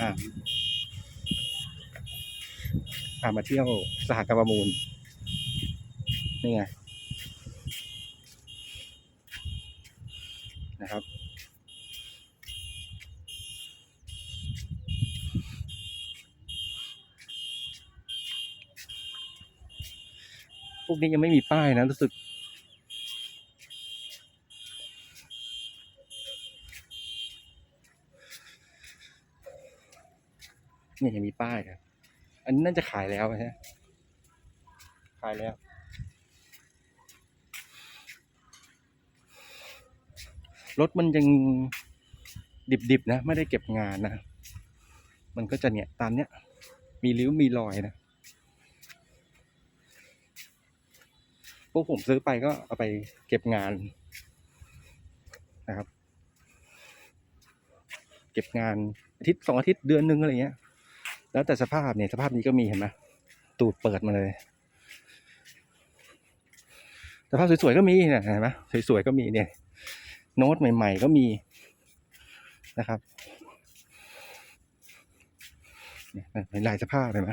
อ่าพามาเที่ยวสหกรณ์ประมูล นี่ไง นะครับ พวกนี้ยังไม่มีป้ายนะรู้สึก นี่ยังมีป้ายครับ อันนี้น่าจะขายแล้วใช่ไหมขายแล้ว รถมันยังดิบๆนะ ไม่ได้เก็บงานนะ มันก็จะเนี่ยตามเนี้ย มีริ้วมีรอยนะพวกผมซื้อไปก็เอาไปเก็บงานนะครับ เก็บงานอาทิตย์สองอาทิตย์เดือนหนึ่งอะไรเงี้ย แล้วแต่สภาพเนี่ยสภาพนี้ก็มีเห็นไหมตูดเปิดมาเลย สภาพสวยๆก็มีเนี่ยเห็นไหมสวยๆก็มีเนี่ย โน้ตใหม่ ๆ ก็มีนะครับเป็นลายสภาพเห็นไหม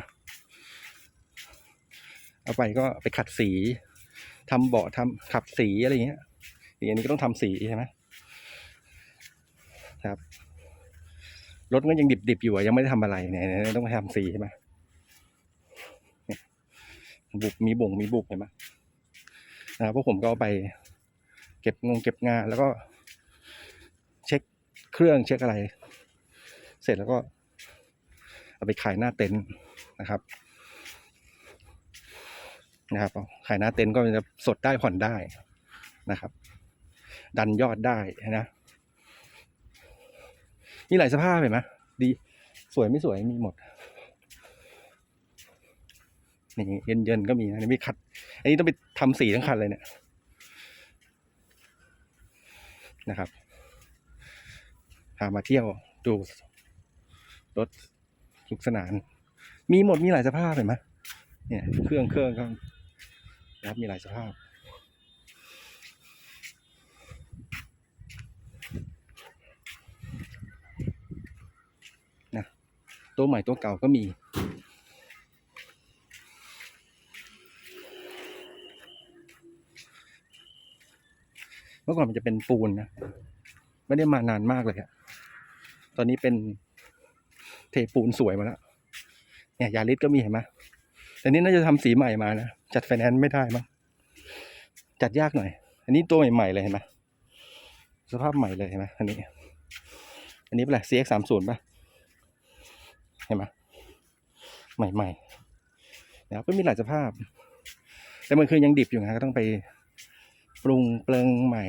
เอาไปก็ไปขัดสีทำเบาะทำขับสีอะไรอย่างเงี้ยอย่างนี้ก็ต้องทำสีใช่ไหมครับ รถมันยังดิบๆอยู่อะยังไม่ได้ทำอะไรเนี่ยต้องไปทำสีใช่ไหมบุกมีบ่งมีบุกเห็นไหมนะครับพวกผมก็ไป เก็บงงเก็บงานแล้วก็ เช็คเครื่องเช็คอะไร เสร็จแล้วก็ เอาไปขายหน้าเต็นท์นะครับ นะครับขายหน้าเต็นท์ก็จะสดได้ผ่อนได้นะครับ ดันยอดได้นะ มีหลายสภาพเห็นไหมดี สวยไม่สวยมีหมด นี่เย็นเย็นก็มีนะนี่มีขัด อันนี้ต้องไปทำสีทั้งคันเลยเนี่ยนะครับพามาเที่ยวดูรถสุกสนาน มีหมดมีหลายสภาพเห็นไหมเนี่ยเครื่องเครื่องก็นะครับมีหลายสภาพ ตัวใหม่ตัวเก่าก็มี เมื่อก่อนมันจะเป็นปูนนะ ไม่ได้มานานมากเลยอะตอนนี้เป็นเทปูนสวยมาแล้ว เนี่ยยาริสก็มีเห็นไหมแต่นี่น่าจะทำสีใหม่มานะ จัดไฟแนนซ์ไม่ได้มั้ง จัดยากหน่อย อันนี้ตัวใหม่ๆเลยเห็นไหมสภาพใหม่เลยเห็นไหมอันนี้ อันนี้เป็นอะไร CX สามศูนย์ป่ะ ห็นไหมใหม่ๆนะครับก็มีหลายสภาพ แต่มันคือยังดิบอยู่นะก็ต้องไปปรุงเปลืองใหม่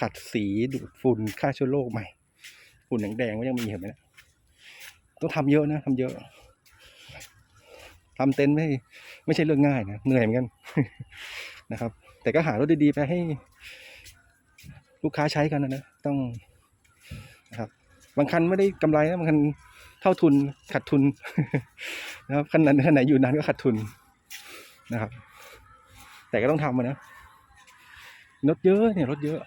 ขัดสีดูดฝุ่นฆ่าเชื้อโรคใหม่ ฝุ่นแดงๆก็ยังมีเห็นไหมนะต้องทำเยอะนะทำเยอะทำเต็นท์ไม่ไม่ใช่เรื่องง่ายนะเหนื่อยเหมือนกันนะครับ แต่ก็หารถดีๆไปให้ ลูกค้าใช้กันนะนะต้องนะครับ บางคันไม่ได้กำไรนะบางคัน เท่าทุนขาดทุนนะครับคันนั้นคันไหนอยู่นานก็ขาดทุนนะครับ แต่ก็ต้องทำนะรถเยอะเนี่ยรถเยอะ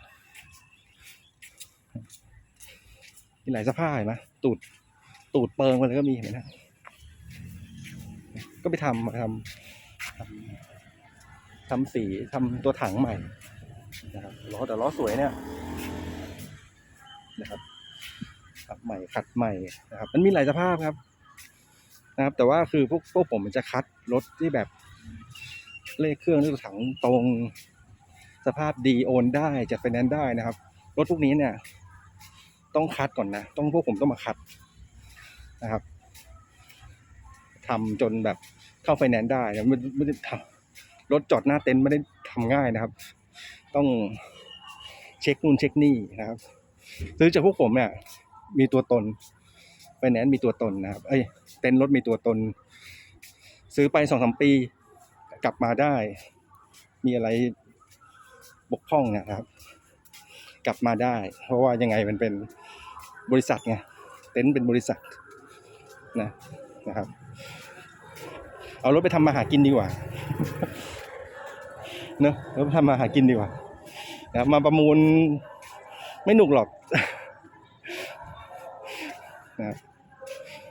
มีหลายสภาพเห็นไหมตูดตูดเปิงมันก็มีเห็นไหมนะก็ไปทำมาทำทำทำสีทำตัวถังใหม่นะครับล้อแต่ล้อสวยเนี่ยนะครับ ขับใหม่ขัดใหม่นะครับมันมีหลายสภาพครับ นะครับ แต่ว่าคือพวกพวกผมมันจะคัดรถที่แบบเลขเครื่องเลขถังตรงสภาพดีโอนได้จัดไฟแนนซ์ได้นะครับ รถพวกนี้เนี่ย ต้องคัดก่อนนะ ต้องพวกผมต้องมาคัดนะครับทำจนแบบเข้าไฟแนนซ์ได้นะไม่ไม่ได้ทำรถจอดหน้าเต็นท์ไม่ได้ทำง่ายนะครับ ต้องเช็คนู่นเช็คนี่นะครับซื้อจากพวกผมเนี่ย มีตัวตนไฟแนนซ์มีตัวตนนะครับ เอ้ยเต็นท์รถมีตัวตน ซื้อไปสองสามปี กลับมาได้ มีอะไรบกพร่องนะครับ กลับมาได้ เพราะว่ายังไงมันเป็นบริษัทไงเต็นท์เป็นบริษัทนะนะครับ เอารถไปทำมาหากินดีกว่าเนอะรถไปทำมาหากินดีกว่านะมาประมูลไม่หนุกหรอก นะ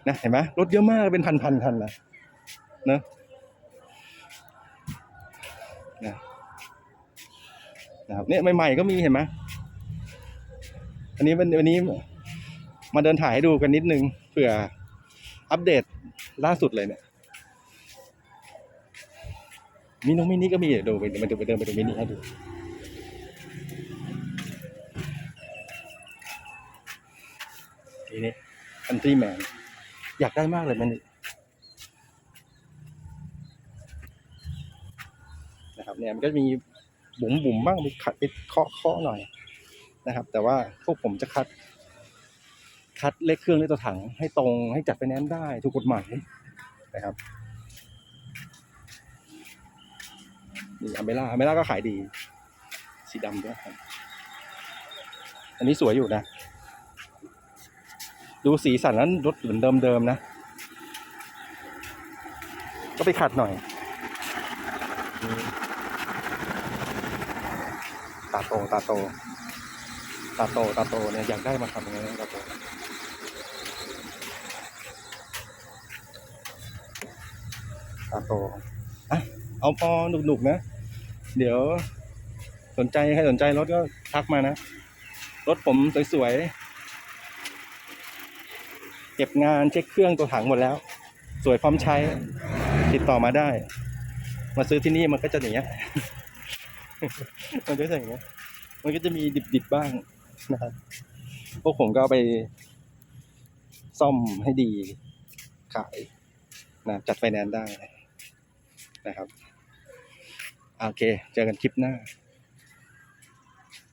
นะเห็นไหมรถเยอะมากเป็นพันพันๆคันนะเนอะนะนะครับเนี่ยใหม่ๆก็มีเห็นไหมอันนี้วันวันนี้มาเดินถ่ายให้ดูกันนิดนึงเผื่ออัปเดตล่าสุดเลยเนี่ยมีน้องมินิก็มีเดี๋ยวดูไปมาดูไปเดินไปดูมินิให้ดูทีนี้ คันทรีแมนอยากได้มากเลยมันนะครับเนี่ยมันก็มีบุ๋มบุ๋มบ้างมีขัดไปเคาะเคาะหน่อยนะครับ แต่ว่าพวกผมจะคัด คัดเลขเครื่องเลขตัวถังให้ตรงให้จัดไปแนนได้ถูกกฎหมายนะครับนี่อเมล่าอเมล่าก็ขายดี สีดำด้วยครับ อันนี้สวยอยู่นะ ดูสีสันนั้นรถเหมือนเดิมๆนะ ก็ไปขัดหน่อย ตาโตตาโต ตาโตตาโตเนี่ยอยากได้มาทำยังไงตาโตตาโตอะเอาพอหนุกๆนะ เดี๋ยวสนใจใครสนใจรถก็ทักมานะ รถผมสวยๆ เก็บงานเช็คเครื่องตัวถังหมดแล้ว สวยพร้อมใช้ติดต่อมาได้ มาซื้อที่นี่มันก็จะอย่างเงี้ยมันก็จะอย่างเงี้ยมันก็จะมีดิบๆบ้างนะครับพวกผมก็ไปซ่อมให้ดีขายนะจัดไฟแนนซ์ได้นะครับ โอเค เจอกันคลิปหน้า